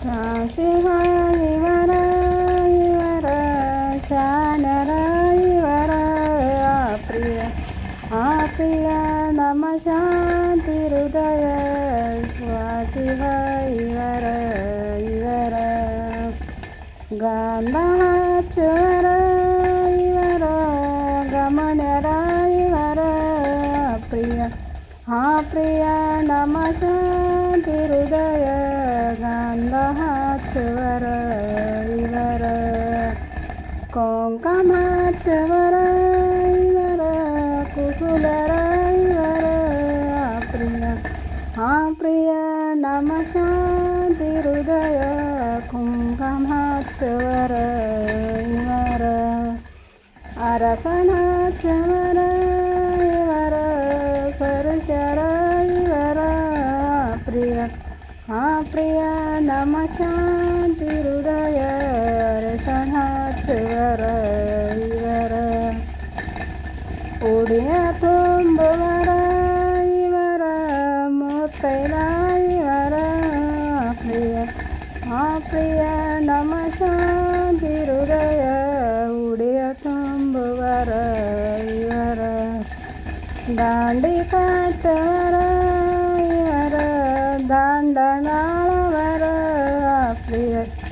ಸಾಸಿವ ಇವರ ಇವರ ಶಾಣರ ಇವರ ಪ್ರಿಯ ಆ ಪ್ರಿಯ ನಮ ಶಾಂತಿ ಹೃದಯ ಸ್ವಾಶಿವ ಇವರ ಇವರ ಗಂಧ ಹಚ್ಚುವರ ಆ ಪ್ರಿಯ ನಮ ಶಾಂತಿ ಹೃದಯ ಗಂಧ ಹಚ್ಚುವರ ಇವರ. ಕೊಂಕಮ ಹಚ್ಚುವರ ಇವರ ಕುಸುಲರ ಇವರ. ಪ್ರಿಯ, ಆ ಪ್ರಿಯ ನಮ ಶಾಂತಿ ಹೃದಯ ಕುಂಕಮ ಹಚ್ಚುವರ ಇವರ. ಅರಸನ ಚವರ ಆ ಪ್ರಿಯ ನಮ ಶಾಂತಿ ಹೃದಯ ಅರಸನ ಚವರ ಇವರ ಉಡಿಯ ತುಂಬುವರ ಇವರ ಮುತ್ತೈದ ಇವರ ಪ್ರಿಯ ಆ ಪ್ರಿಯ ನಮ ಶಾಂತಿ ಹೃದಯ ಉಡಿಯ ತುಂಬುವರ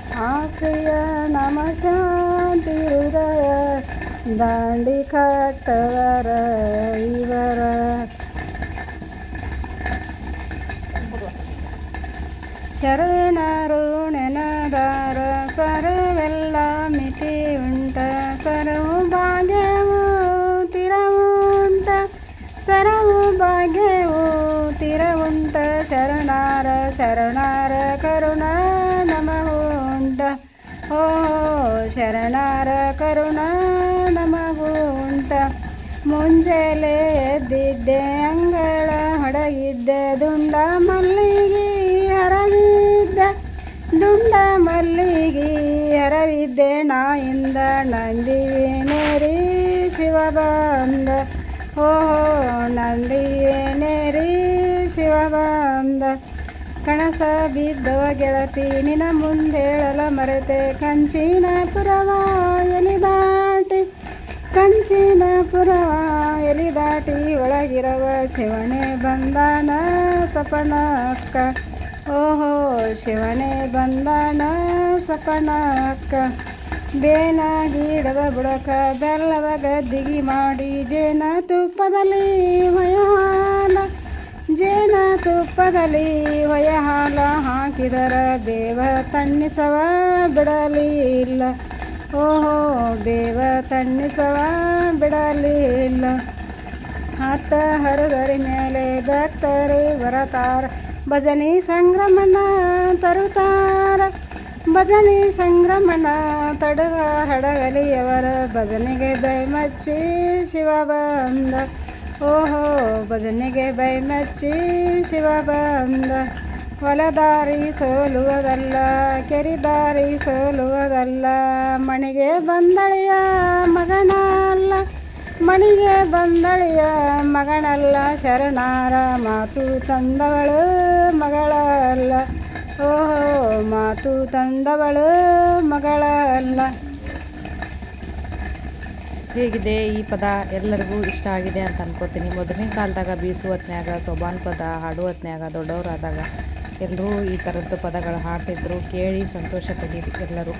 ಪ್ರಿಯ ಆ ಪ್ರಿಯ ನಮ ಶಾಂತಿ ಹೃದಯ ದಾಂಡಿ ಕಟ್ಟವರ ಇವರ ಶರಣರು ನೆನದಾರ ಸರವೆಲ್ಲ ಮಿತಿ ಉಂಟ ಸರವು ಭಾಗ್ಯವು ತಿರವುಂಟ, ಸರವು ಭಾಗ್ಯವು ತಿರವುಂಟ. ಶರಣಾರ ಶರಣಾರ ಕರುಣ ನಮಗುಂಟ ಓ ಶರಣಾರ ಕರುಣ ನಮಗುಂಟ ಎದ್ದಿದ್ದೆ, ಅಂಗಳ ಹೊಡಗಿದ್ದೆ ದುಂಡ ಮಲ್ಲಿಗೆ ಹರವಿದ್ದ. ದುಂಡ ಮಲ್ಲಿಗೆ ಹರವಿದ್ದೆ, ನಾಯಿಂದ ನಂದಿಯೇನೇರಿ ಶಿವ ಬಂದ. ಓಹೋ ನಂದಿಯೇನೇರಿ ಶಿವ ಬಂದ. ಕಣಸ ಬಿದ್ದವ ಗೆಳತಿ ನಿನ ಮುಂದೇಳಲ ಮರೆತೆ. ಕಂಚಿನ ಪುರವ ಎಲಿ ದಾಟಿ, ಕಂಚಿನ ಪುರವ ಎಲಿ ದಾಟಿ ಒಳಗಿರವ ಶಿವನೇ ಬಂದಾಣ ಸಪಣಕ್ಕ ಓಹೋ, ಶಿವನೇ ಬಂದಾಣ ಸಪಣಕ್ಕ ಬೇನ ಗಿಡದ ಬುಡಕ ಬೆಲ್ಲದ ಗದ್ದಿಗೆ ಮಾಡಿ, ಜೇನ ತುಪ್ಪದಲ್ಲಿ ಜೇನ ತುಪ್ಪದಲ್ಲಿ ಹೊಯ ಹಾಲ ಹಾಕಿದರ ಬೇವ ತಣ್ಣಿಸವ ಬಿಡಲಿಲ್ಲ. ಓಹೋ ಬೇವ ತಣ್ಣಿಸವ ಬಿಡಲಿಲ್ಲ. ಹತ್ತ ಹರದರಿ ಮೇಲೆ ದತ್ತರಿ ಬರತಾರ ಭಜನಿ ಸಂಗ್ರಮಣ ತರುತಾರ. ಭಜನಿ ಸಂಗ್ರಮಣ ತಡುವ ಹಡಗಲಿಯವರ ಭಜನೆಗೆ ದೈಮಚ್ಚಿ ಶಿವ ಬಂದ. ಓಹೋ, ಭಜನೆಗೆ ಬೈಮಚ್ಚಿ ಶಿವ ಬಂದ. ಹೊಲದಾರಿ ಸೋಲುವುದಲ್ಲ, ಕೆರಿದಾರಿ ಸೋಲುವುದಲ್ಲ. ಮಣಿಗೆ ಬಂದಳಿಯ ಮಗನಲ್ಲ, ಮಣಿಗೆ ಬಂದಳಿಯ ಮಗನಲ್ಲ. ಶರಣಾರ ಮಾತು ತಂದವಳು ಮಗಳಲ್ಲ. ಓಹೋ, ಮಾತು ತಂದವಳು ಮಗಳಲ್ಲ. ಹೇಗಿದೆ ಈ ಪದ ಎಲ್ಲರಿಗೂ ಇಷ್ಟ ಆಗಿದೆ ಅಂತ ಅನ್ಕೋತೀನಿ. ಮೊದಲಿನ ಕಾಲದಾಗ ಬೀಸು ಹೊತ್ನ್ಯಾಗ, ಸೊಬಾನ್ ಪದ ಹಾಡು ಹೊತ್ನ್ಯಾಗ, ದೊಡ್ಡವರಾದಾಗ ಎಲ್ಲರೂ ಈ ಥರದ್ದು ಪದಗಳು ಹಾಡ್ತಿದ್ರು. ಕೇಳಿ ಸಂತೋಷ ಪಡೀರಿ ಎಲ್ಲರೂ.